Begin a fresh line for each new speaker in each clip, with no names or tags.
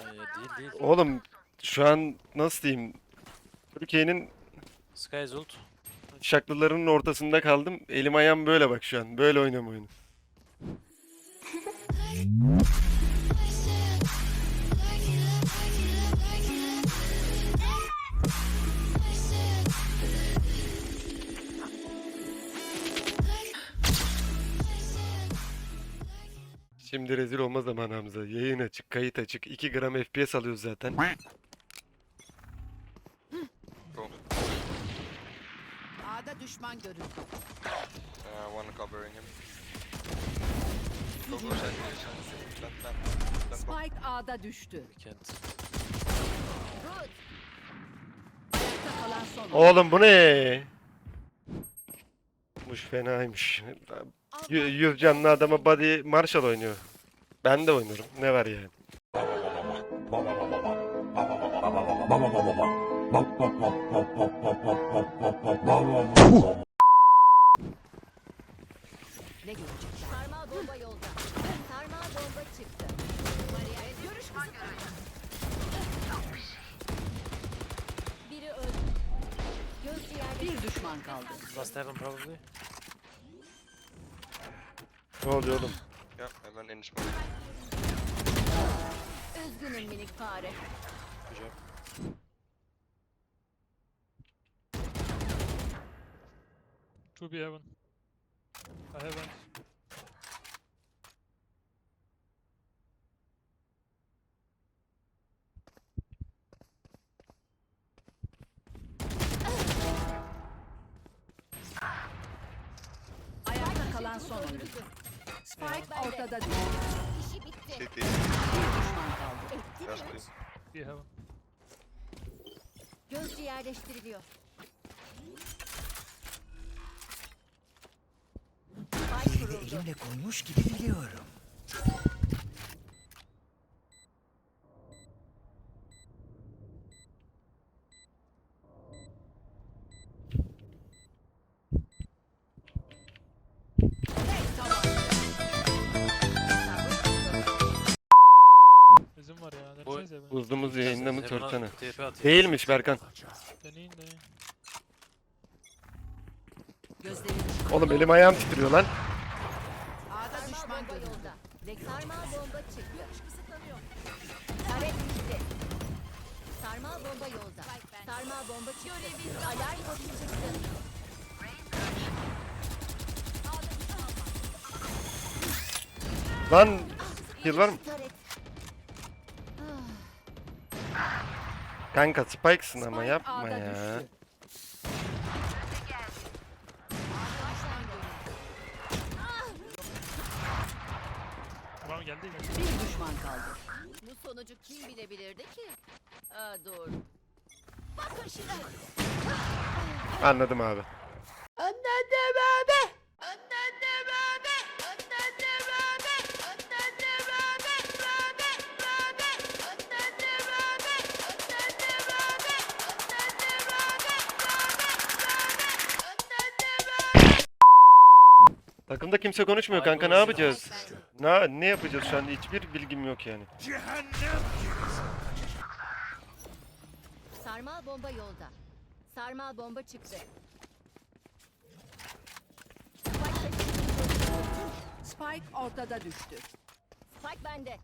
Ee, değil değil.
Oğlum şu an nasıl diyeyim? Türkiye'nin
Sky
şaklılarının ortasında kaldım. Elim ayağım böyle bak şu an. Böyle oynuyorum oyunu. Şimdi rezil olma zamanı Hamza. Yayın açık, kayıt açık. 2 gram FPS alıyoruz zaten.
A'da düşman görüldü.
Uh, one covering him. Go, go, side, side. Plant, plant. Plant bomb.
Spike A'da düştü.
Kent.
Ayakta kalan son.
Oğlum bu ne? Muş fenaymış. Y- Yüz canlı adama body Marshall oynuyor. Ben de oynarım. Ne var yani?
Ne görecekler?
Sarmal bomba yolda. Sarmal bomba çıktı. Bariyer görüş kısıtlanıyor. Biri öldü. Göz ciğerde
Bir düşman kaldı.
Last heaven probably.
Ne oluyor oğlum?
Went in smoke.
üzgünüm minik fare.
Good job.
Two B heaven. I haven't.
Ayakta kalan son oyuncu. Spike ortada düştü.
İşi bitti.
City.
Bir düşman kaldı.
Etti
Last
mi?
please.
B heaven.
Göz yerleştiriliyor. Spike kuruldu.
elimle koymuş gibi biliyorum.
Değilmiş Berkan.
Deneyin.
Gözlerini
Oğlum elim ayağım titriyor lan.
A'da düşman görüldü.
Sarmal bomba çıktı. Taret gitti. Sarmal bomba yolda. Sarmal bomba çıktı. Alarm botu çıktı.
Lan kill var mı?
Taret.
Kanka Spike'sın ama yapma ya.
Tamam geldi geldi.
Bir düşman kaldı.
Bu sonucu kim bilebilirdi ki? Aa, doğru. Bakın şimdi.
Anladım abi.
Anladım abi.
Takımda kimse konuşmuyor kanka ne yapacağız? Ne ne yapacağız şu anda hiçbir bilgim yok yani.
Sarmal bomba yolda. Sarmal bomba çıktı.
Spike ortada düştü.
Spike bende.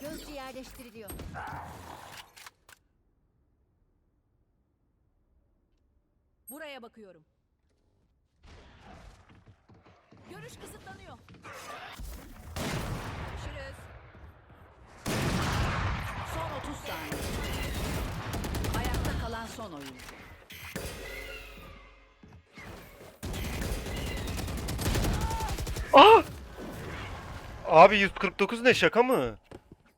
Gözcü yerleştiriliyor.
Buraya bakıyorum. Görüş kısıtlanıyor. Görüşürüz. Son 30 saniye. Ayakta kalan son oyuncu.
Aa! Abi 149 ne şaka mı?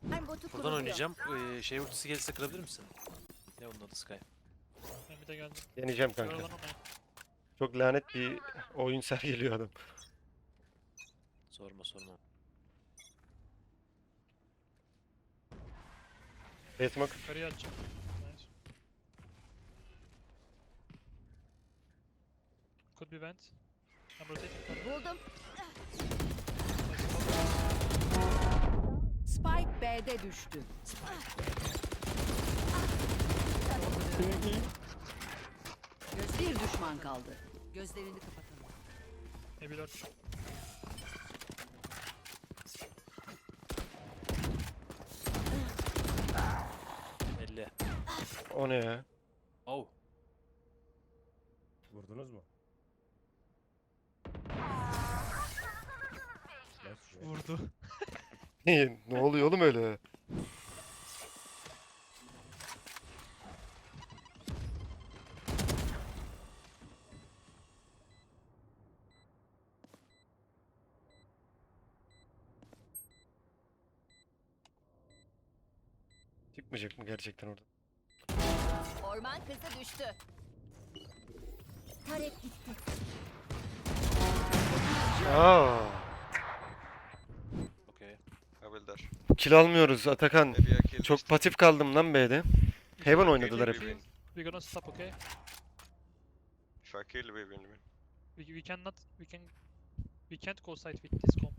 Ben botu
Buradan
kuruluyor.
oynayacağım. Ee, şey ultisi gelirse kırabilir misin? Ne onun adı Sky?
Ben bir de geldim.
Deneyeceğim kanka. Çok lanet bir oyun sergiliyor adam.
Sorma sorma.
Esmak
Yukarıya atacağım. Nice. Could be vent. I'm rotating.
Buldum.
Spike B'de düştü. Göz bir düşman kaldı. Gözlerini kapatalım.
Maybe
O ne ya?
Oh.
Vurdunuz mu?
Vurdu.
ne oluyor oğlum öyle? Çıkmayacak mı gerçekten orada?
Orman kızı düştü. Tarek gitti.
Aa,
Okay.
I will dash.
kill almıyoruz Atakan.
Maybe I kill
Çok pasif kaldım lan B'de. Heaven oynadılar
We
hep.
win.
We gonna stop, okay?
If I kill, we win. win.
We, we cannot, we can, we can't go side with this comp.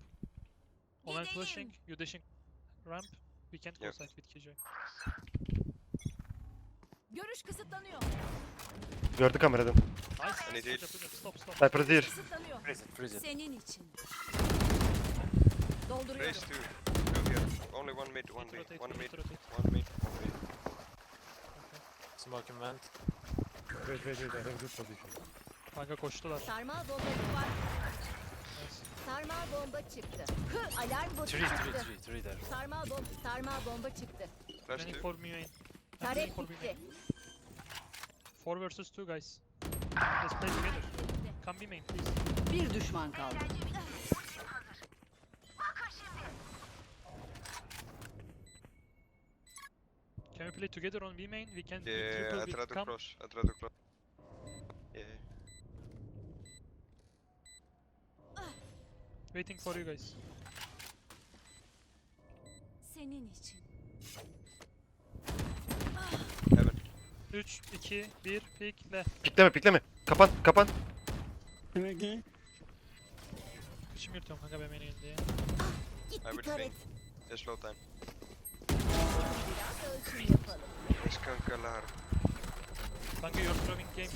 Gidelim.
flashing, you dashing ramp. We can't go
Yep.
side with Killjoy.
Görüş kısıtlanıyor.
Gördü kameradan.
Any deal?
Stop, stop.
Sniper değil.
Kısıtlanıyor. Senin için. Dolduruyorum.
Raise two. Two here. Only one mid, one
rotate,
One mid,
rotate.
one mid, one B.
Smoking vent.
Wait, wait, wait. I have good position.
Kanka koştular.
Sarmal bomba var. Sarmal bomba çıktı. Hı, alarm botu
Three, three,
çıktı.
three, three there.
Sarmal bomba, sarmal bomba çıktı.
Flash
Planning
two.
for me main.
Tarek
main. 4 versus 2 guys. Let's play together. Come be main please.
Bir düşman kaldı.
Can we play together on B main? We can
Yeah,
triple
I'd
with
rather
come.
cross. I'd rather cross. Yeah.
Waiting for you guys.
Senin için.
Heaven.
3, 2, 1, pikle.
Pikleme pikleme. Kapan kapan.
Kıçım yırtıyorum kanka B main'e geldi ya.
I
Gitti
will
taret.
ping. Yeah, slow time. Yes, kankalar.
Kanka you're throwing game.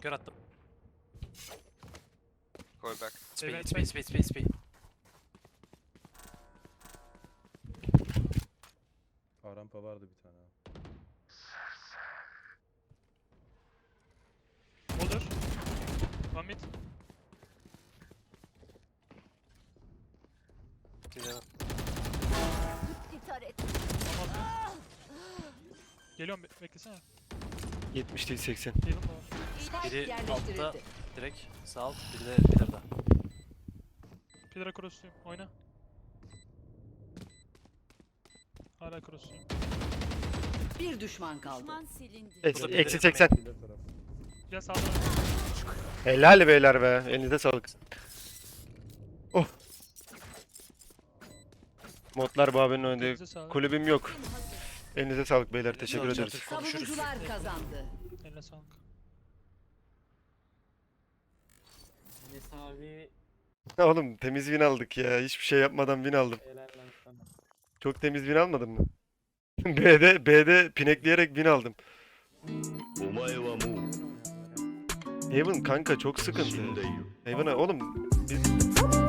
Kör attım.
Call back.
Speed,
Evet,
speed, speed, speed, speed.
Aa, rampa vardı bir tane.
Olur. One mid.
Taret.
Tamam. Geliyorum be- beklesene.
70 değil 80.
Heaven da var.
Biri altta. Direkt sağ alt, biri de pillar'da.
Pillar'a crossluyum. Oyna. Hala crossluyum.
Bir düşman kaldı.
Düşman silindi.
Eksi, eksi
bir
80.
Killer taraf.
Gel sağdan.
Helal beyler be. Elinize sağlık. Oh. Modlar bu abinin oynadığı
Elinize sağlık.
kulübüm yok. Elinize sağlık beyler. Teşekkür
Elinize
ederiz.
sağlık. Konuşuruz.
Savunucular kazandı.
Eline sağlık.
Mesavi
Oğlum temiz win aldık ya. Hiçbir şey yapmadan win aldım.
helal lan sana.
Çok temiz win almadın mı? B'de B'de pinekleyerek win aldım.
お前はもう
Heaven kanka çok sıkıntı. Heaven'a oğlum biz...